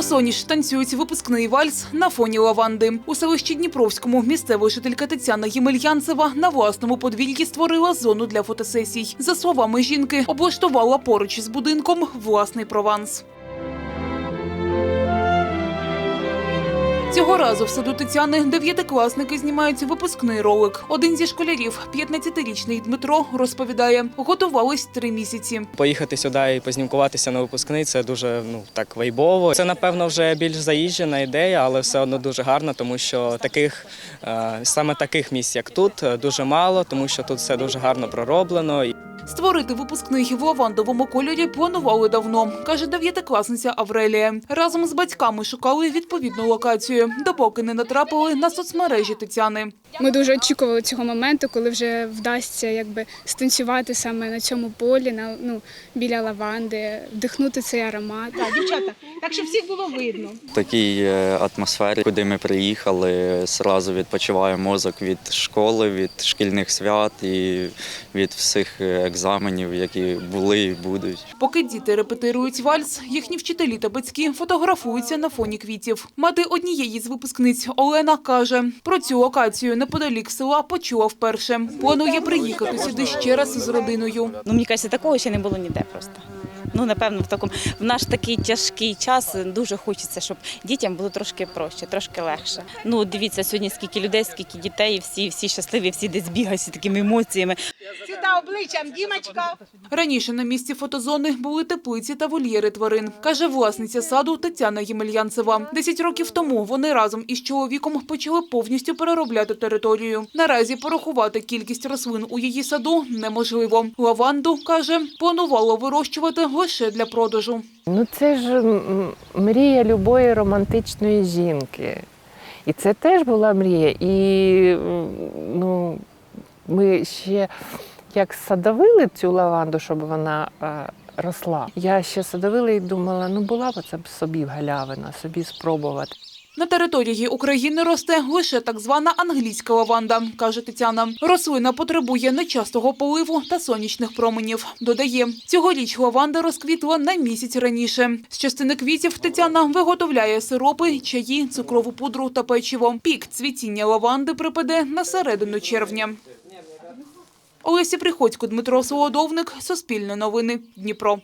Босоніж танцюють випускний вальс на фоні лаванди. У селищі Дніпровському місцева жителька Тетяна Гімельянцева на власному подвір'ї створила зону для фотосесій. За словами жінки, облаштувала поруч з будинком власний прованс. Цього разу в саду Тетяни дев'ятикласники знімають випускний ролик. Один зі школярів, 15-річний Дмитро, розповідає, готувались три місяці. Поїхати сюди і познімкуватися на випускний це дуже ну так вайбово. Це напевно вже більш заїжджена ідея, але все одно дуже гарно, тому що таких е, саме таких місць, як тут, е, дуже мало, тому що тут все дуже гарно пророблено. Створити випускний в лавандовому кольорі планували давно, каже дев'ятикласниця Аврелія. Разом з батьками шукали відповідну локацію, допоки не натрапили на соцмережі Тетяни. Ми дуже очікували цього моменту, коли вже вдасться якби станцювати саме на цьому полі, на ну біля лаванди, вдихнути цей аромат. Так, дівчата, так щоб всіх було видно. В такій е, атмосфері, куди ми приїхали, зразу відпочиває мозок від школи, від шкільних свят і від всіх е, екзаменів, які були і будуть. Поки діти репетирують вальс, їхні вчителі та батьки фотографуються на фоні квітів. Мати однієї з випускниць Олена каже, про цю локацію неподалік села почула вперше. Планує приїхати сюди ще раз з родиною. Ну, мені кажеться, такого ще не було ніде просто. Ну, напевно, в такому в наш такий тяжкий час дуже хочеться, щоб дітям було трошки проще, трошки легше. Ну, дивіться, сьогодні скільки людей, скільки дітей, всі, всі щасливі, всі десь бігають, такими емоціями. Сюди обличчям, Дімочка. Раніше на місці фотозони були теплиці та вольєри тварин, каже власниця саду Тетяна Ємельянцева. Десять років тому вони разом із чоловіком почали повністю переробляти територію. Наразі порахувати кількість рослин у її саду неможливо. Лаванду каже, планувало вирощувати лише для продажу. Ну це ж мрія любої романтичної жінки. І це теж була мрія. І ну, ми ще як садовили цю лаванду, щоб вона е, росла. Я ще садовила і думала, ну була б це б собі галявина, собі спробувати. На території України росте лише так звана англійська лаванда, каже Тетяна. Рослина потребує нечастого поливу та сонячних променів. Додає, цьогоріч лаванда розквітла на місяць раніше. З частини квітів Тетяна виготовляє сиропи, чаї, цукрову пудру та печиво. Пік цвітіння лаванди припаде на середину червня. Олеся Приходько, Дмитро Солодовник, Суспільне новини, Дніпро.